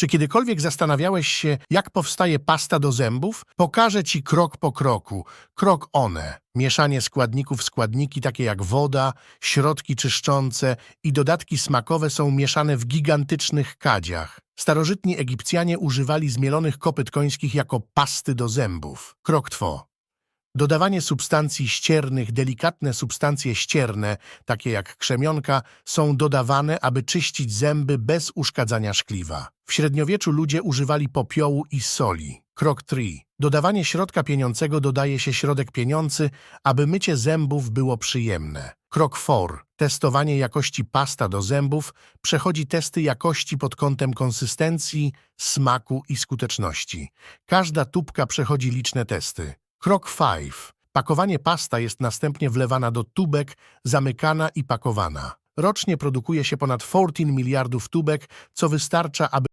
Czy kiedykolwiek zastanawiałeś się, jak powstaje pasta do zębów? Pokażę Ci krok po kroku. Krok one. Mieszanie składników składniki takie jak woda, środki czyszczące i dodatki smakowe są mieszane w gigantycznych kadziach. Starożytni Egipcjanie używali zmielonych kopyt końskich jako pasty do zębów. Krok two. Dodawanie substancji ściernych, delikatne substancje ścierne, takie jak krzemionka, są dodawane, aby czyścić zęby bez uszkadzania szkliwa. W średniowieczu ludzie używali popiołu i soli. Krok 3. Dodawanie środka pieniącego dodaje się środek pieniący, aby mycie zębów było przyjemne. Krok 4. Testowanie jakości pasta do zębów przechodzi testy jakości pod kątem konsystencji, smaku i skuteczności. Każda tubka przechodzi liczne testy. Krok 5. Pakowanie pasta jest następnie wlewana do tubek, zamykana i pakowana. Rocznie produkuje się ponad 14 miliardów tubek, co wystarcza, aby